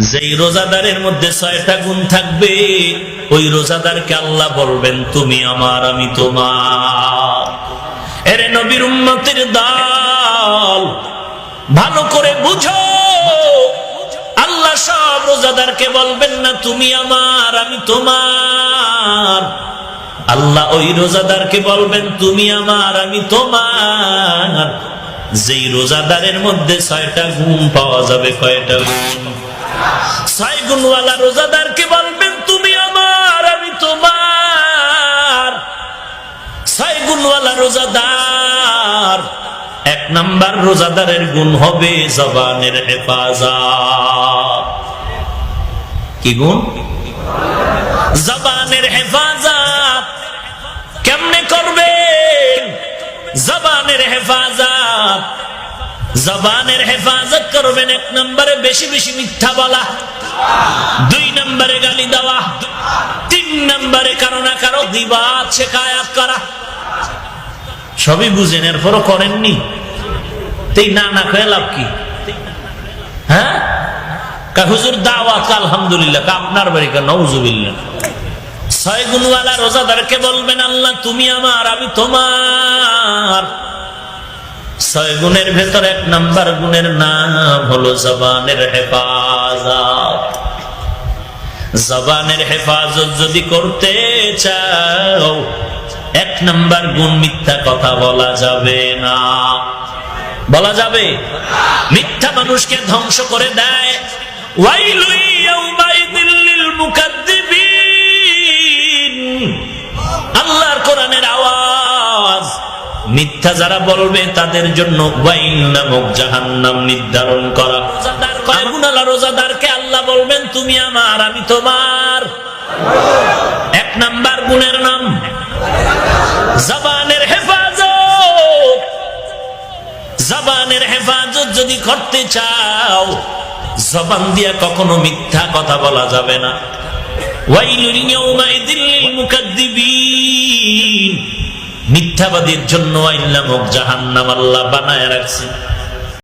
যেই রোজাদারের মধ্যে ছয়টা গুণ থাকবে, ওই রোজাদারকে আল্লাহ বলবেন, তুমি আমার, আমি তোমার। এরে নবীর উম্মতের দল, ভালো করে বুঝো। আল্লাহ সব রোজাদারকে বলবেন, না, তুমি আমার, আমি তোমার। আল্লাহ ওই রোজাদারকে বলবেন, তুমি আমার, আমি তোমার। যেই রোজাদারের মধ্যে ছয়টা গুণ পাওয়া যাবে, কয়টা গুণ? ছয় রোজাদারকে বলবেন, তুমি আমার, আমি তোমার। ছয় রোজাদার, এক নাম্বার রোজাদারের গুণ হবে জবানের হেফাজত। কি গুণ? জবানের হেফাজত। কেমনে করবে জবানের হেফাজত। জবানের হেফাজত করবেন এক নম্বরে বেশি বেশি মিথ্যা বলা, দুই নম্বরে গালি দেওয়া, তিন নম্বরে কারও না কারও দিবা শেখায়াত করা। সবই বুঝেন, এরপরও করেননি। তেই না না খেয়ে লাভ কি? হ্যাঁ? হুজুর দাওয়াত, আলহামদুলিল্লাহ আপনার বাড়ি কা নৌজুবিল্লাহ ছয় গুণওয়ালা রোজাদারকে বলবেন, আল্লাহ, তুমি আমার, আমি তোমার। ছয় গুণের ভেতর এক নাম্বার গুণের নাম হলো জবানের হেফাজত। জবানের হেফাজত যদি করতে চাও, এক নাম্বার গুণ মিথ্যা কথা বলা যাবে না। বলা যাবে? মিথ্যা মানুষকে ধ্বংস করে দেয়। আল্লাহর কোরআনের আওয়াজ মিথ্যা যারা বলবে তাদের জন্য নামক জাহান্নাম নির্ধারণ করা। রোজাদার রোজাদারকে আল্লাহ বলবেন তুমি আমার আমি তোমার। এক নাম্বার গুণের নাম জবানের হেফাজত। জবানের হেফাজত যদি করতে চাও জবান দিয়া কখনো মিথ্যা কথা বলা যাবে না। ওয়াইলুল মুকাদ্দিবিন। মিথ্যাবাদীর জন্য আইল্লা মুখ জাহান্নাম আল্লাহ বানায় রাখছে।